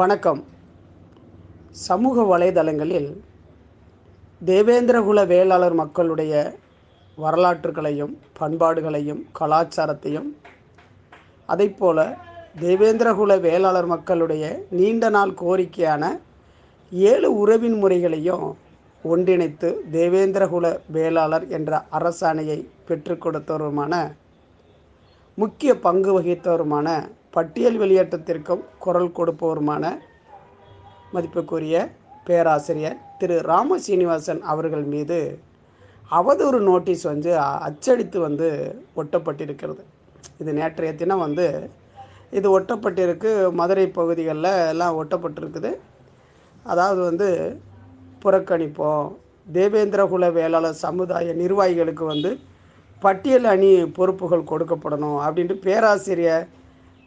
வணக்கம். சமூக வலைதளங்களில் தேவேந்திரகுல வேளாளர் மக்களுடைய வரலாற்றுகளையும் பண்பாடுகளையும் கலாச்சாரத்தையும் அதைப்போல தேவேந்திரகுல வேளாளர் மக்களுடைய நீண்ட நாள் கோரிக்கையான ஏழு உறவின் முறைகளையும் ஒன்றிணைத்து தேவேந்திரகுல வேளாளர் என்ற அரசாணையை பெற்றுக் கொடுத்தவருமான முக்கிய பங்கு வகித்தவருமான பட்டியல் வெளியேற்றத்திற்கும் குரல் கொடுப்பவருமான மதிப்புக்குரிய பேராசிரியர் திரு ராம சீனிவாசன் அவர்கள் மீது அவதூறு நோட்டீஸ் வந்து அச்சடித்து வந்து ஒட்டப்பட்டிருக்கிறது. இது நேற்றைய தினம் வந்து இது ஒட்டப்பட்டிருக்கு. மதுரை பகுதிகளில் எல்லாம் ஒட்டப்பட்டிருக்குது. அதாவது வந்து புறக்கணிப்போம். தேவேந்திரகுல வேளாளர் சமுதாய நிர்வாகிகளுக்கு வந்து பட்டியல் அணி பொறுப்புகள் கொடுக்கப்படணும் அப்படின்ட்டு பேராசிரியர்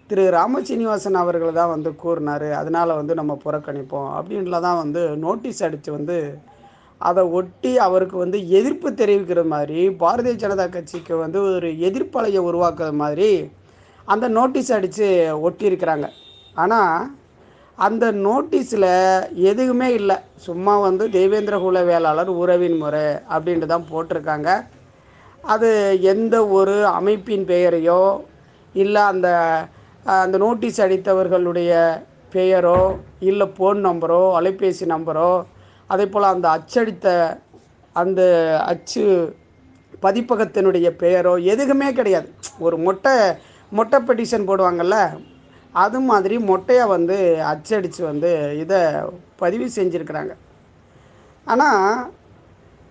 திரு ராமசீனிவாசன் அவர்கள் தான் வந்து கூறினார் அதனால் வந்து நம்ம புறக்கணிப்போம். அப்படின்ல தான் வந்து நோட்டீஸ் அடித்து வந்து அதை ஒட்டி அவருக்கு வந்து எதிர்ப்பு தெரிவிக்கிற மாதிரி பாரதிய ஜனதா கட்சிக்கு வந்து ஒரு எதிர்ப்பலையை உருவாக்குற மாதிரி அந்த நோட்டீஸ் அடித்து ஒட்டியிருக்கிறாங்க. ஆனால் அந்த நோட்டீஸில் எதுவுமே இல்லை. சும்மா வந்து தேவேந்திரகுல வேளாளர் உறவின் முறை அப்படின்ட்டு தான் போட்டிருக்காங்க. அது எந்த ஒரு அமைப்பின் பெயரையோ இல்லை அந்த அந்த நோட்டீஸ் அடித்தவர்களுடைய பெயரோ இல்லை ஃபோன் நம்பரோ அலைபேசி நம்பரோ அதே போல் அந்த அச்சடித்த அந்த அச்சு பதிப்பகத்தினுடைய பெயரோ எதுக்குமே கிடையாது. ஒரு மொட்டை மொட்டை பெட்டிஷன் போடுவாங்கள்ல அது மாதிரி மொட்டையை வந்து அச்சடித்து வந்து இதை பதிவு செஞ்சுருக்கிறாங்க. ஆனால்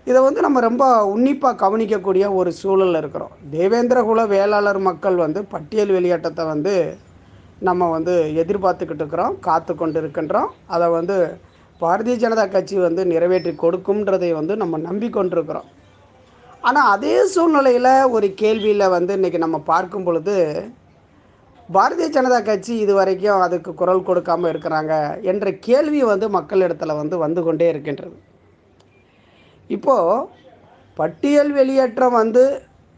இதை வந்து நம்ம ரொம்ப உன்னிப்பாக கவனிக்கக்கூடிய ஒரு சூழலில் இருக்கிறோம். தேவேந்திரகுல வேளாளர் மக்கள் வந்து பட்டியல் வெளியேற்றத்தை வந்து நம்ம வந்து எதிர்பார்த்துக்கிட்டு இருக்கிறோம் காத்து கொண்டு இருக்கின்றோம் அதை வந்து பாரதிய ஜனதா கட்சி வந்து நிறைவேற்றி கொடுக்கும்ன்றதை வந்து நம்ம நம்பிக்கொண்டிருக்கிறோம். ஆனால் அதே சூழ்நிலையில் ஒரு கேள்வியில் வந்து இன்றைக்கி நம்ம பார்க்கும் பொழுது பாரதிய ஜனதா கட்சி இது வரைக்கும் அதுக்கு குரல் கொடுக்காமல் இருக்கிறாங்க என்ற கேள்வி வந்து மக்களிடத்தில் வந்து வந்து கொண்டே இருக்கின்றது. இப்போது பட்டியல் வெளியேற்றம் வந்து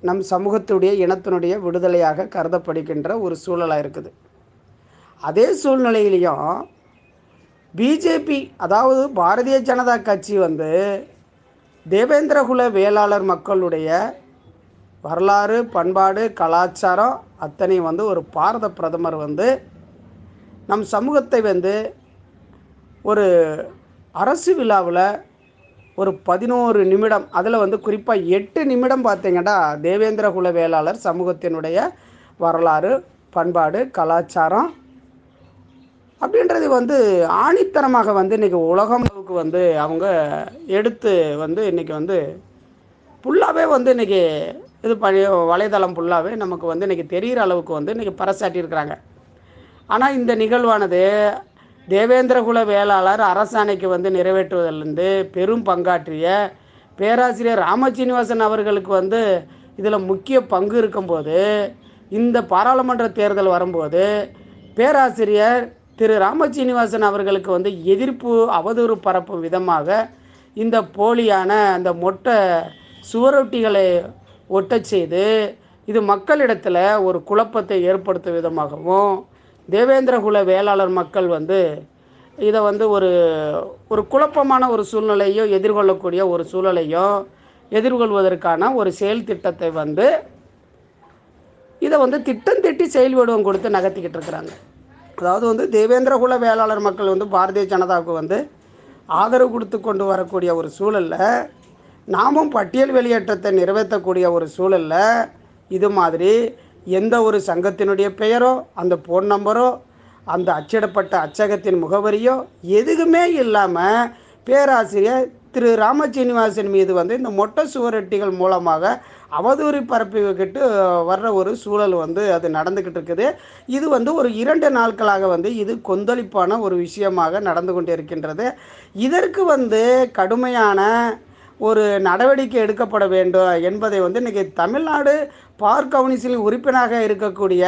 நம் சமூகத்துடைய இனத்தினுடைய விடுதலையாக கருதப்படுகின்ற ஒரு சூழலாக இருக்குது. அதே சூழ்நிலையிலையும் பிஜேபி அதாவது பாரதிய ஜனதா கட்சி வந்து தேவேந்திரகுல வேளாளர் மக்களுடைய வரலாறு பண்பாடு கலாச்சாரம் அத்தனை வந்து ஒரு பாரத பிரதமர் வந்து நம் சமூகத்தை வந்து ஒரு அரசு விழாவில் ஒரு பதினோரு நிமிடம் அதில் வந்து குறிப்பாக எட்டு நிமிடம் பார்த்தீங்கன்னா தேவேந்திரகுல வேளாளர் சமூகத்தினுடைய வரலாறு பண்பாடு கலாச்சாரம் அப்படின்றது வந்து ஆணித்தரமாக வந்து இன்றைக்கி உலகம் அளவுக்கு வந்து அவங்க எடுத்து வந்து இன்றைக்கி வந்து ஃபுல்லாகவே வந்து இன்றைக்கி இது பண்ணி வலைதளம் ஃபுல்லாகவே நமக்கு வந்து இன்றைக்கி தெரிகிற அளவுக்கு வந்து இன்றைக்கி பறைசாட்டியிருக்கிறாங்க ஆனால் இந்த நிகழ்வானது தேவேந்திரகுல வேளாளர் அரசாணைக்கு வந்து நிறைவேற்றுவதிலிருந்து பெரும் பங்காற்றிய பேராசிரியர் ராமசீனிவாசன் அவர்களுக்கு வந்து இதில் முக்கிய பங்கு இருக்கும்போது இந்த பாராளுமன்ற தேர்தல் வரும்போது பேராசிரியர் திரு ராமசீனிவாசன் அவர்களுக்கு வந்து எதிர்ப்பு அவதூறு பரப்பும் விதமாக இந்த போலியான அந்த மொட்டை சுவரொட்டிகளை ஒட்டச் செய்து இது மக்களிடத்தில் ஒரு குழப்பத்தை ஏற்படுத்தும் விதமாகவும் தேவேந்திரகுல வேளாளர் மக்கள் வந்து இதை வந்து ஒரு ஒரு குழப்பமான ஒரு சூழ்நிலையோ எதிர்கொள்ளக்கூடிய ஒரு சூழலையும் எதிர்கொள்வதற்கான ஒரு செயல் திட்டத்தை வந்து இதை வந்து திட்டம் திட்டி செயல் வடிவம் கொடுத்து நகர்த்திக்கிட்டு இருக்கிறாங்க. அதாவது வந்து தேவேந்திரகுல வேளாளர் மக்கள் வந்து பாரதிய ஜனதாவுக்கு வந்து ஆதரவு கொடுத்து கொண்டு வரக்கூடிய ஒரு சூழலில் நாமும் பட்டியல் வெளியேற்றத்தை நிறைவேற்றக்கூடிய ஒரு சூழலில் இது மாதிரி எந்த ஒரு சங்கத்தினுடைய பெயரோ அந்த ஃபோன் நம்பரோ அந்த அச்சிடப்பட்ட அச்சகத்தின் முகவரியோ எதுவுமே இல்லாமல் பேராசிரியர் திரு ராமச்சீனிவாசன் மீது வந்து இந்த மொட்டை சுவரொட்டிகள் மூலமாக அவதூறு பரப்பிக்கிட்டு வர்ற ஒரு சூழல் வந்து அது நடந்துக்கிட்டு இருக்குது. இது வந்து ஒரு இரண்டு நாட்களாக வந்து இது கொந்தளிப்பான ஒரு விஷயமாக நடந்து கொண்டு இருக்கின்றது இதற்கு வந்து கடுமையான ஒரு நடவடிக்கை எடுக்கப்பட வேண்டும் என்பதை வந்து இன்றைக்கி தமிழ்நாடு பார் கவுன்சில் உறுப்பினராக இருக்கக்கூடிய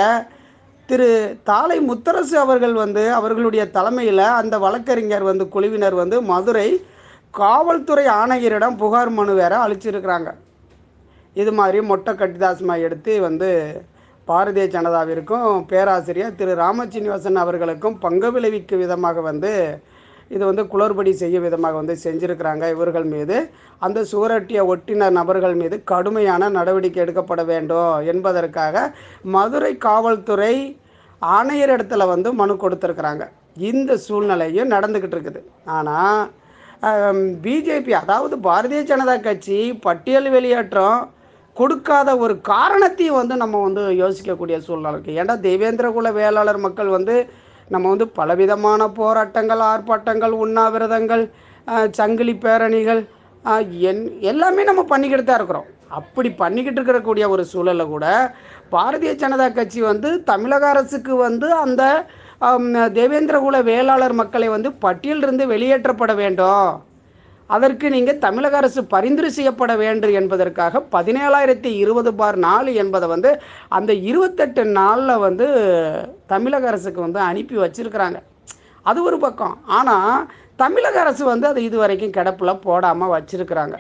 திரு தாலை முத்தரசு அவர்கள் வந்து அவர்களுடைய தலைமையில் அந்த வழக்கறிஞர் வந்து குழுவினர் வந்து மதுரை காவல்துறை ஆணையரிடம் புகார் மனு வேற அழிச்சிருக்கிறாங்க இது மாதிரி மொட்டை கட்டிதாசமாக எடுத்து வந்து பாரதிய ஜனதாவிற்கும் பேராசிரியர் திரு ராமசீனிவாசன் அவர்களுக்கும் பங்கு விளைவிக்கும் விதமாக வந்து இது வந்து குளறுபடி செய்யும் விதமாக வந்து செஞ்சுருக்கிறாங்க இவர்கள் மீது. அந்த சுவரொட்டிய ஒட்டின நபர்கள் மீது கடுமையான நடவடிக்கை எடுக்கப்பட வேண்டும் என்பதற்காக மதுரை காவல்துறை ஆணையர் இடத்துல வந்து மனு கொடுத்துருக்குறாங்க. இந்த சூழ்நிலையும் நடந்துக்கிட்டு இருக்குது. ஆனால் பிஜேபி அதாவது பாரதிய ஜனதா கட்சி பட்டியல் வெளியேற்றம் கொடுக்காத ஒரு காரணத்தையும் வந்து நம்ம வந்து யோசிக்கக்கூடிய சூழ்நிலை இருக்குது ஏன்னா தேவேந்திர குல வேளாளர் மக்கள் வந்து நம்ம வந்து பலவிதமான போராட்டங்கள் ஆர்ப்பாட்டங்கள் உண்ணாவிரதங்கள் சங்கிலி பேரணிகள் என் எல்லாமே நம்ம பண்ணிக்கிட்டு தான் இருக்கிறோம். அப்படி பண்ணிக்கிட்டு இருக்கக்கூடிய ஒரு சூழலில் கூட பாரதிய ஜனதா கட்சி வந்து தமிழக அரசுக்கு வந்து அந்த தேவேந்திர தேவேந்திரகுல வேளாளர் மக்களை வந்து பட்டியலிருந்து வெளியேற்றப்பட வேண்டும். அதற்கு நீங்கள் தமிழக அரசு பரிந்துரை செய்யப்பட வேண்டும் என்பதற்காக பதினேழாயிரத்தி இருபது பார் நாலு என்பதை வந்து அந்த இருபத்தெட்டு நாளில் வந்து தமிழக அரசுக்கு வந்து அனுப்பி வச்சுருக்கிறாங்க. அது ஒரு பக்கம். ஆனால் தமிழக அரசு வந்து அது இது வரைக்கும் கிடப்பில் போடாமல் வச்சுருக்கிறாங்க.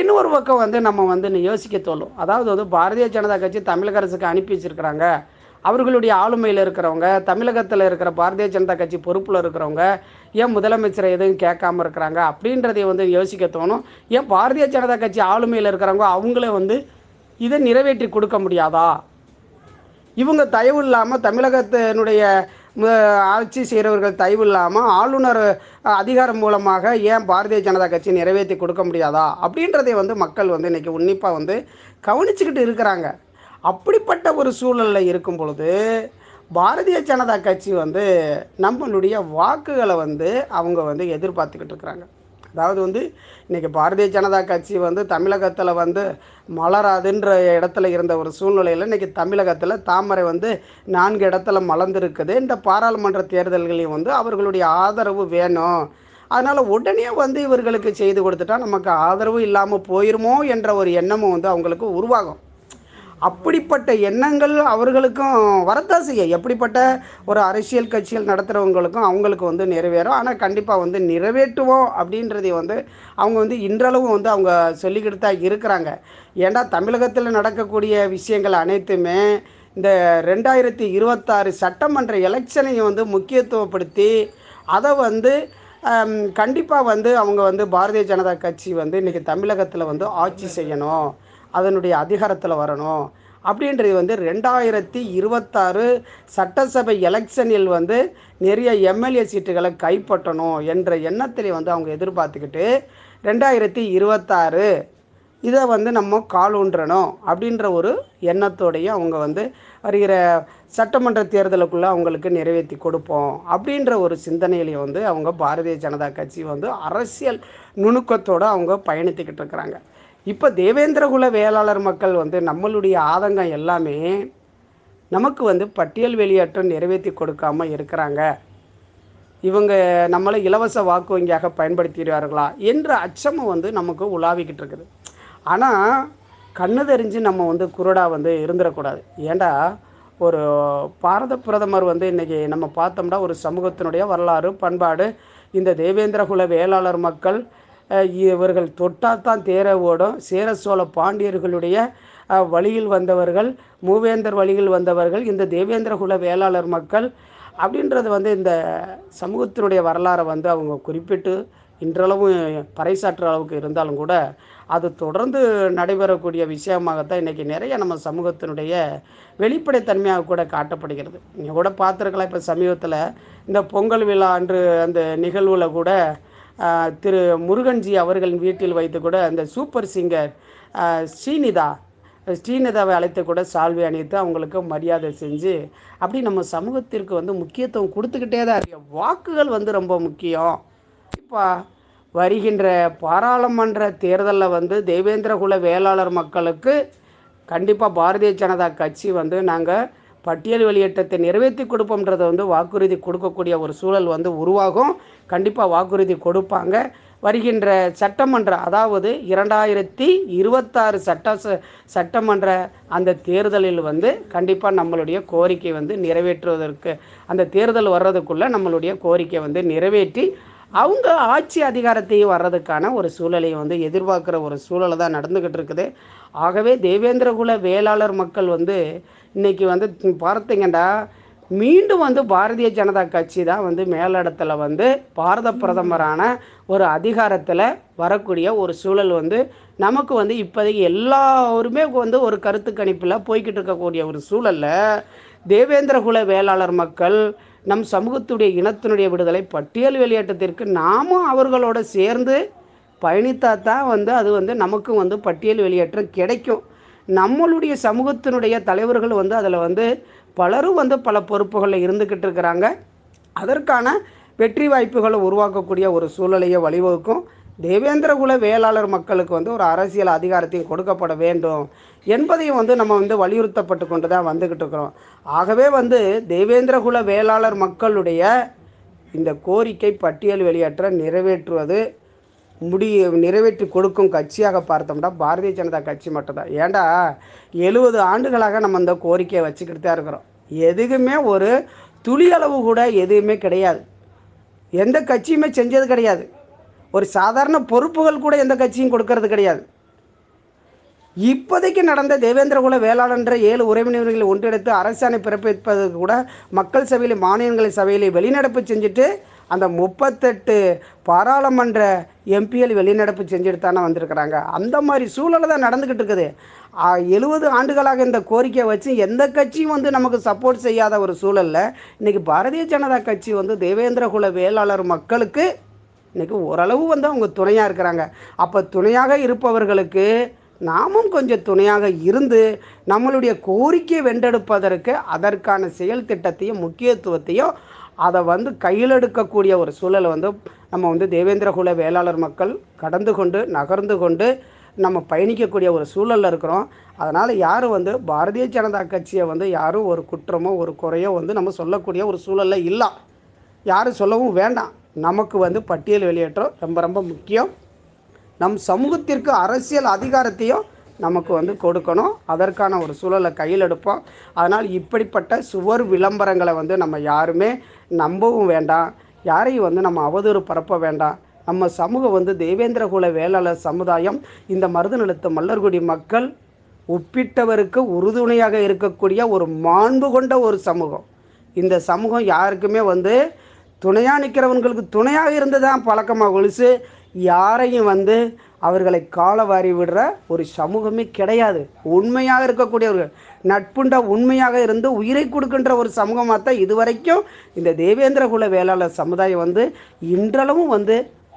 இன்னொரு பக்கம் வந்து நம்ம வந்து யோசிக்க தோணும். அதாவது வந்து பாரதிய ஜனதா கட்சி தமிழக அரசுக்கு அனுப்பி வச்சிருக்கிறாங்க. அவர்களுடைய ஆளுமையில் இருக்கிறவங்க தமிழகத்தில் இருக்கிற பாரதிய ஜனதா கட்சி பொறுப்பில் இருக்கிறவங்க ஏன் முதலமைச்சரை எதுவும் கேட்காம இருக்கிறாங்க அப்படின்றதை வந்து யோசிக்க தோணும். ஏன் பாரதிய ஜனதா கட்சி ஆளுமையில் இருக்கிறவங்க அவங்களே வந்து இதை நிறைவேற்றி கொடுக்க முடியாதா? இவங்க தயவு இல்லாமல் தமிழகத்தினுடைய ஆட்சி செய்கிறவர்கள் தயவு இல்லாமல் ஆளுநர் அதிகாரம் மூலமாக ஏன் பாரதிய ஜனதா கட்சி நிறைவேற்றி கொடுக்க முடியாதா? அப்படின்றதை வந்து மக்கள் வந்து இன்றைக்கி உன்னிப்பாக வந்து கவனிச்சுக்கிட்டு இருக்கிறாங்க. அப்படிப்பட்ட ஒரு சூழலில் இருக்கும் பொழுது பாரதிய ஜனதா கட்சி வந்து நம்மளுடைய வாக்குகளை வந்து அவங்க வந்து எதிர்பார்த்துக்கிட்டு இருக்கிறாங்க. அதாவது வந்து இன்றைக்கி பாரதிய ஜனதா கட்சி வந்து தமிழகத்தில் வந்து மலராதுன்ற இடத்துல இருந்த ஒரு சூழ்நிலையில் இன்றைக்கி தமிழகத்தில் தாமரை வந்து நான்கு இடத்துல மலர்ந்துருக்குது. இந்த பாராளுமன்ற தேர்தல்களையும் வந்து அவர்களுடைய ஆதரவு வேணும். அதனால் உடனே வந்து இவர்களுக்கு செய்து கொடுத்துட்டா நமக்கு ஆதரவு இல்லாமல் போயிருமோ என்ற ஒரு எண்ணமும் வந்து அவங்களுக்கு உருவாகும். அப்படிப்பட்ட எண்ணங்கள் அவர்களுக்கும் வரத்தான் செய்யும். எப்படிப்பட்ட ஒரு அரசியல் கட்சிகள் நடத்துகிறவங்களுக்கும் அவங்களுக்கு வந்து நிறைவேறும். ஆனால் கண்டிப்பாக வந்து நிறைவேற்றுவோம் அப்படின்றதை வந்து அவங்க வந்து இன்றளவும் வந்து அவங்க சொல்லிக்கிட்டு தான் இருக்கிறாங்க. ஏன்னா தமிழகத்தில் நடக்கக்கூடிய விஷயங்கள் அனைத்துமே இந்த ரெண்டாயிரத்தி இருபத்தாறு சட்டமன்ற எலெக்ஷனையும் வந்து முக்கியத்துவப்படுத்தி அதை வந்து கண்டிப்பாக வந்து அவங்க வந்து பாரதிய ஜனதா கட்சி வந்து இன்றைக்கி தமிழகத்தில் வந்து ஆட்சி செய்யணும். அதனுடைய அதிகாரத்தில் வரணும். அப்படின்றது வந்து ரெண்டாயிரத்தி இருபத்தாறு சட்டசபை எலெக்ஷனில் வந்து நிறைய எம்எல்ஏ சீட்டுகளை கைப்பற்றணும் என்ற எண்ணத்திலே வந்து அவங்க எதிர்பார்த்துக்கிட்டு ரெண்டாயிரத்தி இருபத்தாறு இதை வந்து நம்ம கால் ஊன்றணும் அப்படின்ற ஒரு எண்ணத்தோடையும் அவங்க வந்து வருகிற சட்டமன்ற தேர்தலுக்குள்ளே அவங்களுக்கு நிறைவேற்றி கொடுப்போம் அப்படின்ற ஒரு சிந்தனையிலையும் வந்து அவங்க பாரதிய ஜனதா கட்சி வந்து அரசியல் நுணுக்கத்தோடு அவங்க பயணித்துக்கிட்டு இருக்கிறாங்க. இப்போ தேவேந்திரகுல வேளாளர் மக்கள் வந்து நம்மளுடைய ஆதங்கம் எல்லாமே நமக்கு வந்து பட்டியல் வெளியேற்றம் நிறைவேற்றி கொடுக்காம இருக்கிறாங்க. இவங்க நம்மளை இலவச வாக்கு வங்கியாக பயன்படுத்திடுவார்களா என்ற அச்சமும் வந்து நமக்கு உலாவிக்கிட்டு இருக்குது. ஆனால் கண்ணு தெரிஞ்சு நம்ம வந்து குருடாக வந்து இருந்துடக்கூடாது. ஏண்டா ஒரு பாரத பிரதமர் வந்து இன்றைக்கி நம்ம பார்த்தோம்னா ஒரு சமூகத்தினுடைய வரலாறு பண்பாடு இந்த தேவேந்திரகுல வேளாளர் மக்கள் இவர்கள் தொட்டால் தான் தேர ஓடும். சேர சோழ பாண்டியர்களுடைய வழியில் வந்தவர்கள் மூவேந்தர் வழியில் வந்தவர்கள் இந்த தேவேந்திரகுல வேளாளர் மக்கள் அப்படின்றது வந்து இந்த சமூகத்தினுடைய வரலாறை வந்து அவங்க குறிப்பிட்டு இன்றளவும் பறைசாற்றுற அளவுக்கு இருந்தாலும் கூட அது தொடர்ந்து நடைபெறக்கூடிய விஷயமாகத்தான் இன்றைக்கி நிறைய நம்ம சமூகத்தினுடைய வெளிப்படைத்தன்மையாக கூட காட்டப்படுகிறது. நீங்கள் கூட பார்த்துருக்கலாம் இப்போ சமீபத்தில் இந்த பொங்கல் விழா அன்று அந்த நிகழ்வில் கூட திரு முருகன்ஜி அவர்களின் வீட்டில் வைத்து கூட அந்த சூப்பர் சிங்கர் ஸ்ரீனிதா ஸ்ரீநிதா ஸ்ரீநிதாவை அழைத்து கூட சால்வை அணித்து அவங்களுக்கு மரியாதை செஞ்சு அப்படி நம்ம சமூகத்திற்கு வந்து முக்கியத்துவம் கொடுத்துக்கிட்டே தான் இருக்கு. வாக்குகள் வந்து ரொம்ப முக்கியம். இப்போ வருகின்ற பாராளுமன்ற தேர்தலில் வந்து தேவேந்திரகுல வேளாளர் மக்களுக்கு கண்டிப்பாக பாரதிய ஜனதா கட்சி வந்து நாங்கள் பட்டியல் வெளியேற்றத்தை நிறைவேற்றி கொடுப்போம்ன்றதை வந்து வாக்குறுதி கொடுக்கக்கூடிய ஒரு சூழல் வந்து உருவாகும். கண்டிப்பாக வாக்குறுதி கொடுப்பாங்க. வருகின்ற சட்டமன்ற அதாவது இரண்டாயிரத்தி இருபத்தாறு சட்ட ச- சட்டமன்ற அந்த தேர்தலில் வந்து கண்டிப்பாக நம்மளுடைய கோரிக்கை வந்து நிறைவேற்றுவதற்கு அந்த தேர்தல் வர்றதுக்குள்ளே நம்மளுடைய கோரிக்கை வந்து நிறைவேற்றி அவங்க ஆட்சி அதிகாரத்தையும் வர்றதுக்கான ஒரு சூழலை வந்து எதிர்பார்க்குற ஒரு சூழலை தான் நடந்துக்கிட்டு இருக்குது. ஆகவே தேவேந்திரகுல வேளாளர் மக்கள் வந்து இன்றைக்கி வந்து பார்த்தீங்கன்னா மீண்டும் வந்து பாரதிய ஜனதா கட்சி தான் வந்து மேலிடத்தில் வந்து பாரத பிரதமரான ஒரு அதிகாரத்தில் வரக்கூடிய ஒரு சூழல் வந்து நமக்கு வந்து இப்போதைக்கு எல்லாருமே வந்து ஒரு கருத்து கணிப்பில் போய்கிட்டு இருக்கக்கூடிய ஒரு சூழலில் தேவேந்திரகுல வேளாளர் மக்கள் நம் சமூகத்துடைய இனத்தினுடைய விடுதலை பட்டியல் வெளியேற்றத்திற்கு நாமும் அவர்களோட சேர்ந்து பயணித்தா தான் வந்து அது வந்து நமக்கும் வந்து பட்டியல் வெளியேற்றம் கிடைக்கும். நம்மளுடைய சமூகத்தினுடைய தலைவர்கள் வந்து அதில் வந்து பலரும் வந்து பல பொறுப்புகளில் இருந்துக்கிட்டு இருக்கிறாங்க. அதற்கான வெற்றி வாய்ப்புகளை உருவாக்கக்கூடிய ஒரு சூழலையை வழிவகுக்கும். தேவேந்திரகுல வேளாளர் மக்களுக்கு வந்து ஒரு அரசியல் அதிகாரத்தையும் கொடுக்கப்பட வேண்டும் என்பதையும் வந்து நம்ம வந்து வலியுறுத்தப்பட்டு கொண்டு தான் வந்துக்கிட்டு இருக்கிறோம். ஆகவே வந்து தேவேந்திரகுல வேளாளர் மக்களுடைய இந்த கோரிக்கை பட்டியல் வெளியேற்ற நிறைவேற்றுவது முடிய நிறைவேற்றி கொடுக்கும் கட்சியாக பார்த்தோம்னா பாரதிய ஜனதா கட்சி மட்டும்தான். ஏண்டா எழுபது ஆண்டுகளாக நம்ம இந்த கோரிக்கையை வச்சுக்கிட்டு தான் இருக்கிறோம். எதுக்குமே ஒரு துளி அளவு கூட எதுவுமே கிடையாது. எந்த கட்சியுமே செஞ்சது கிடையாது. ஒரு சாதாரண பொறுப்புகள் கூட எந்த கட்சியும் கொடுக்கறது கிடையாது. இப்போதைக்கு நடந்த தேவேந்திரகுல வேளாளன்ற ஏழு உறவினர்களை ஒன்றிணைத்து அரசாணை பிறப்பிப்பது கூட மக்கள் சபையில் மாநிலங்களை சபையில் வெளிநடப்பு செஞ்சுட்டு அந்த முப்பத்தெட்டு பாராளுமன்ற எம்பிஎல் வெளிநடப்பு செஞ்சுட்டு தானே வந்திருக்கிறாங்க. அந்த மாதிரி சூழலை தான் நடந்துக்கிட்டு இருக்குது. எழுபது ஆண்டுகளாக இந்த கோரிக்கையை வச்சு எந்த கட்சியும் வந்து நமக்கு சப்போர்ட் செய்யாத ஒரு சூழலில் இன்றைக்கி பாரதிய ஜனதா கட்சி வந்து தேவேந்திரகுல வேளாளர் மக்களுக்கு இன்றைக்கி ஓரளவு வந்து அவங்க துணையாக இருக்கிறாங்க. அப்போ துணையாக இருப்பவர்களுக்கு நாமும் கொஞ்சம் துணையாக இருந்து நம்மளுடைய கோரிக்கை வென்றெடுப்பதற்கு அதற்கான செயல் திட்டத்தையும் முக்கியத்துவத்தையும் அதை வந்து கையில் எடுக்கக்கூடிய ஒரு சூழலை வந்து நம்ம வந்து தேவேந்திரகுல வேளாளர் மக்கள் கடந்து கொண்டு நகர்ந்து கொண்டு நம்ம பயணிக்கக்கூடிய ஒரு சூழலில் இருக்கிறோம். அதனால் யாரும் வந்து பாரதிய ஜனதா கட்சியை வந்து யாரும் ஒரு குற்றமோ ஒரு குறையோ வந்து நம்ம சொல்லக்கூடிய ஒரு சூழலில் இல்லை. யாரும் சொல்லவும் வேண்டாம். நமக்கு வந்து பட்டியல் வெளியேற்றம் ரொம்ப ரொம்ப முக்கியம். நம் சமூகத்திற்கு அரசியல் அதிகாரத்தையும் நமக்கு வந்து கொடுக்கணும். அதற்கான ஒரு சூழலை கையில் எடுப்போம். அதனால் இப்படிப்பட்ட சுவர் விளம்பரங்களை வந்து நம்ம யாருமே நம்பவும் வேண்டாம். யாரையும் வந்து நம்ம அவதூறு பரப்ப வேண்டாம். நம்ம சமூகம் வந்து தேவேந்திரகுல வேளாளர் சமுதாயம் இந்த மருதநிலத்து மல்லர்குடி மக்கள் ஒப்பிட்டவருக்கு உறுதுணையாக இருக்கக்கூடிய ஒரு மாண்பு கொண்ட ஒரு சமூகம். இந்த சமூகம் யாருக்குமே வந்து துணையாக நிற்கிறவங்களுக்கு துணையாக இருந்து தான் பழக்கமாக ஒழிச்சு யாரையும் வந்து அவர்களை காலவாரி விடுற ஒரு சமூகமே கிடையாது. உண்மையாக இருக்கக்கூடியவர்கள் நட்புண்ட உண்மையாக இருந்து உயிரை கொடுக்கின்ற ஒரு சமூகமாக தான் இதுவரைக்கும் இந்த தேவேந்திர குல வேளாளர் சமுதாயம் வந்து இன்றளவும் வந்து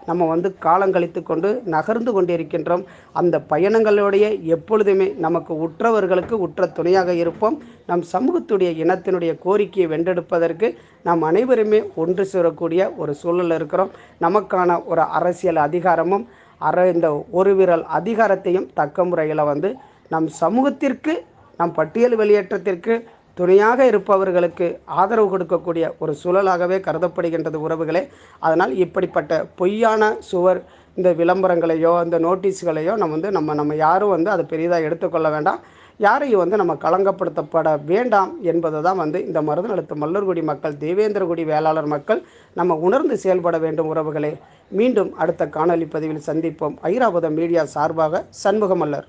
நம்ம வந்து காலம் கழித்து கொண்டு நகர்ந்து கொண்டிருக்கின்றோம். அந்த பயணங்களுடைய எப்பொழுதுமே நமக்கு உற்றவர்களுக்கு உற்ற துணையாக இருப்போம். நம் சமூகத்துடைய இனத்தினுடைய கோரிக்கையை வென்றெடுப்பதற்கு நாம் அனைவருமே ஒன்று சேரக்கூடிய ஒரு சூழலில் இருக்கிறோம். நமக்கான ஒரு அரசியல் அதிகாரமும் அற இந்த ஒரு விரல் அதிகாரத்தையும் தக்க முறையில் வந்து நம் சமூகத்திற்கு நம் பட்டியல் வெளியேற்றத்திற்கு துணையாக இருப்பவர்களுக்கு ஆதரவு கொடுக்கக்கூடிய ஒரு சூழலாகவே கருதப்படுகின்றது உறவுகளே. அதனால் இப்படிப்பட்ட பொய்யான சுவர் இந்த விளம்பரங்களையோ இந்த நோட்டீஸ்களையோ நம்ம வந்து நம்ம நம்ம யாரும் வந்து அதை பெரிதாக எடுத்துக்கொள்ள வேண்டாம். யாரையும் வந்து நம்ம களங்கப்படுத்தப்பட வேண்டாம் என்பது தான் வந்து இந்த மருதநலத்து மல்லர்குடி மக்கள் தேவேந்திரகுடி வேளாளர் மக்கள் நம்ம உணர்ந்து செயல்பட வேண்டும் உறவுகளே. மீண்டும் அடுத்த காணொலி பதிவில் சந்திப்போம். ஐராவதம் மீடியா சார்பாக சண்முகமல்லர்.